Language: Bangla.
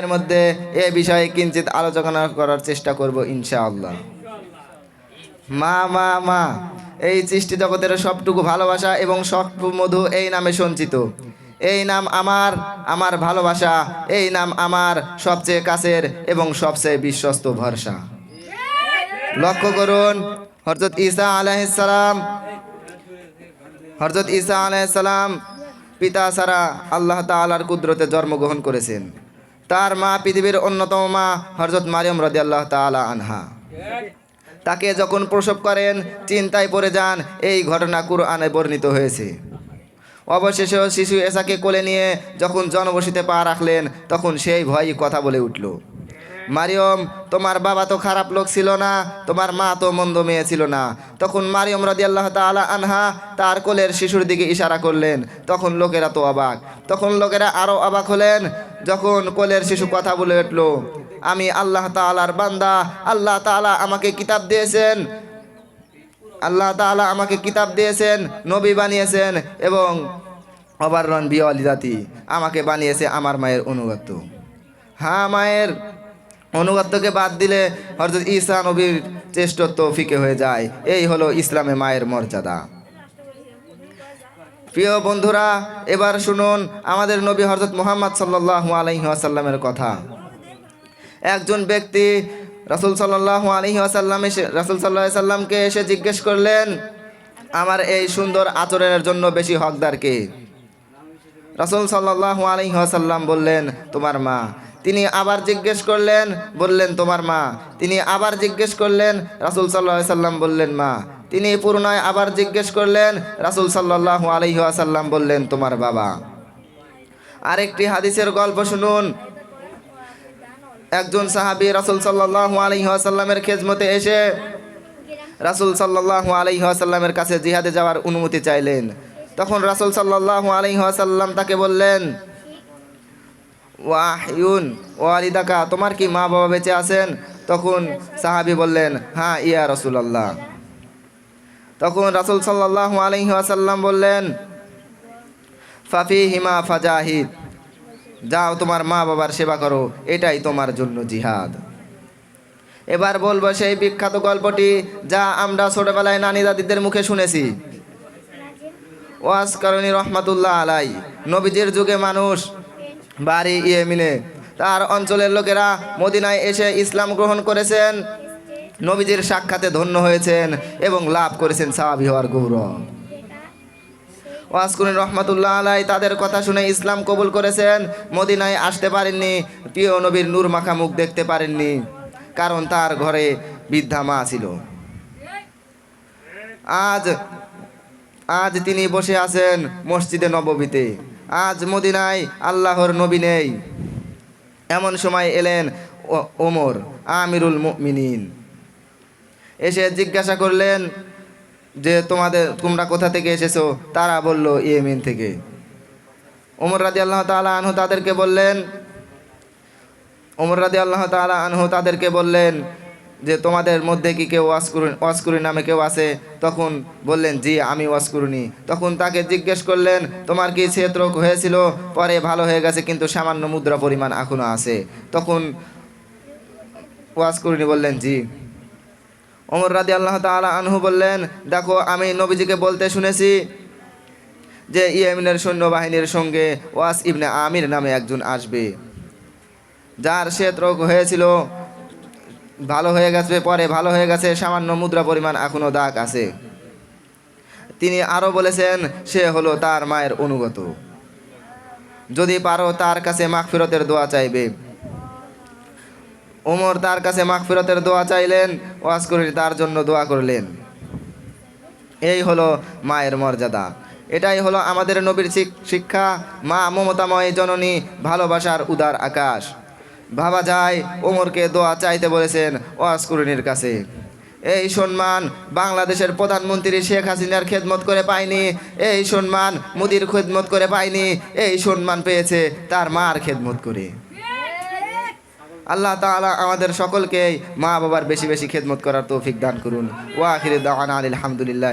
এর মধ্যে এ বিষয়ে কিঞ্চিত আলোচনা করার চেষ্টা করব ইনশাআল্লাহ। মা মা মা, এই সৃষ্টি জগতের সবটুকু ভালোবাসা এবং সব মধু এই নামে সঞ্চিত। এই নাম আমার আমার ভালোবাসা, এই নাম আমার সবচেয়ে কাছের এবং সবচেয়ে বিশ্বস্ত ভরসা। লক্ষ্য করুন হরজত ঈসা আলাইসালাম হরজত ঈসা আলাইসালাম পিতা ছাড়া আল্লাহ তাআলার কুদরতে জন্মগ্রহণ করেছেন। তার মা পৃথিবীর অন্যতম মা হরজত মারিয়ম রদি আল্লাহ তালা আনহা। তাকে যখন প্রসব করেন, চিন্তায় পড়ে যান, এই ঘটনা কুরআনে বর্ণিত হয়েছে। অবশেষে শিশু এসাকে কোলে নিয়ে যখন জনবসিতে পা রাখলেন, তখন সেই ভয়ই কথা বলে উঠল। মারিয়ম, তোমার বাবা তো খারাপ লোক ছিল না, তোমার মা তো মন্দ মেয়ে ছিল না। তখন মারিয়ম রাদি আল্লাহ তালা আনহা তার কোলের শিশুর দিকে ইশারা করলেন। তখন লোকেরা তো অবাক। তখন লোকেরা আরও অবাক হলেন। যখন কোলের শিশু কথা বলে উঠল, আমি আল্লাহ তালার বান্দা, আল্লাহ তালা আমাকে কিতাব দিয়েছেন। আল্লাহ তাআলা আমাকে কিতাব দিয়েছেন, নবী বানিয়েছেন এবং অবারণ বিওয়ালি জাতি আমাকে বানিয়েছে আমার মায়ের অনুগত্য। হ্যাঁ মায়ের অনুগত্যকে বাদ দিলে হরজত ঈসা নবীর চেষ্টত্ব ফিকে হয়ে যায়। এই হলো ইসলামে মায়ের মর্যাদা। প্রিয় বন্ধুরা, এবার শুনুন আমাদের নবী হরজত মোহাম্মদ সাল্লাহ আলহি আসাল্লামের কথা। একজন ব্যক্তি রাসুল সাল্লাহ আলহি আসাল্লাম এসে রাসুল সাল্লাহ সাল্লামকে এসে জিজ্ঞেস করলেন, আমার এই সুন্দর আচরণের জন্য বেশি হকদার কে? রাসুল সাল্লাহ আলহি আসাল্লাম বললেন, তোমার মা। তিনি আবার জিজ্ঞেস করলেন, বললেন, তোমার মা? তিনি আবার জিজ্ঞেস করলেন, রাসুল সাল্লাহ সাল্লাম বললেন, মা? তিনি পুনরায় আবার জিজ্ঞেস করলেন, রাসুল সাল্লাহ আলহি আসাল্লাম বললেন, তোমার বাবা? আরেকটি হাদিসের গল্প শুনুন। একজন সাহাবি রাসুল সাল্লাহ আলহিহাসাল্লামের খেজমতে এসে রাসুল সাল্লাহ আলহিহাসাল্লামের কাছে জিহাদে যাওয়ার অনুমতি চাইলেন। তখন রাসুল সাল্লাহ আলহিহাসাল্লাম তাকে বললেন ওয়াহিউন ও আলিদাকা তোমার কি মা বাবা বেঁচে আছেন? তখন সাহাবি বললেন হ্যাঁ ইয়া রসুলাল্লাহ। তখন রাসুল সাল্লাহ আলহিহাসাল্লাম বললেন ফাফি হিমা ফাজাহিদ, যাও তোমার মা বাবার সেবা করো, এটাই তোমার জন্য জিহাদ। এবার বলব সেই বিখ্যাত গল্পটি যা আমরা ছোটবেলায় নানি দাদিদের মুখে শুনেছি। ওয়াস করণী রহমাতুল্লাহ আলাই নবীজির যুগে মানুষ বাড়ি ইয়েমিনে তার অঞ্চলের লোকেরা মদিনায় এসে ইসলাম গ্রহণ করেছেন। নবীজির সাক্ষাতে ধন্য হয়েছেন এবং লাভ করেছেন সাহাবি হওয়ার গৌরব। ওয়াসকুন রহমতুল্লাহ আলাই তাদের কথা শুনে ইসলাম কবুল করেছেন। মদিনায় আসতে পারেননি, প্রিয় নবীর নূর মাখা মুখ দেখতে পারেননি, কারণ তার ঘরে বৃদ্ধা মা ছিল। আজ আজ তিনি বসে আছেন মসজিদে নববীতে। আজ মদিনায় আল্লাহর নবী নেই। এমন সময় এলেন ওমর, আমিরুল মুমিনিন। এসে জিজ্ঞাসা করলেন যে, তোমাদের, তোমরা কোথা থেকে এসেছ? তারা বলল, ইয়েমেন থেকে। ওমর রাজি আল্লাহ তালা আনহু তাদেরকে বললেন, ওমর রাজি আল্লাহ তালা আনহু তাদেরকে বললেন যে তোমাদের মধ্যে কি কেউ ওয়াসকুরু ওয়াসকুরি নামে কেউ আছে? তখন বললেন, জি, আমি ওয়াসকুরুনি তখন তাকে জিজ্ঞেস করলেন, তোমার কি ছেত্রক হয়েছিল? পরে ভালো হয়ে গেছে, কিন্তু সামান্য মুদ্রা পরিমাণ এখনও আছে। তখন ওয়াসকুরুনি বললেন, জি। ওমর রাদি আল্লাহ তাআলা আনহু বললেন, দেখো, আমি নবীজিকে বলতে শুনেছি যে ইয়েমিনের সৈন্যবাহিনীর সঙ্গে ওয়াস ইবনে আমির নামে একজন আসবে। যার শ্বেত রোগ হয়েছিল ভালো হয়ে গেছে, পরে ভালো হয়ে গেছে, সামান্য মুদ্রা পরিমাণ এখনও দাগ আছে। তিনি আরও বলেছেন, সে হলো তার মায়ের অনুগত। যদি পারো তার কাছে মাগফিরতের দোয়া চাইবে। ওমর তার কাছে মাগফিরতের দোয়া চাইলেন, ওয়াজ করে তার জন্য দোয়া করলেন। এই হলো মায়ের মর্যাদা। এটাই হলো আমাদের নবীর শিক- শিক্ষা, মা মমতাময় জননী, ভালোবাসার উদার আকাশ। ভাবা যায়, ওমরকে দোয়া চাইতে বলেছেন ওয়াসকুরুনির কাছে। এই সম্মান বাংলাদেশের প্রধানমন্ত্রী শেখ হাসিনার খেদমত করে পায়নি, এই সম্মান মুদির খেদমত করে পায়নি, এই সম্মান পেয়েছে তার মার খেদমত করে। আল্লাহ তাআলা আমাদের সকলকে মা বাবার বেশি বেশি খেদমত করার তৌফিক দান করুন। ওয়া আখির দাওয়ানা আলহামদুলিল্লাহ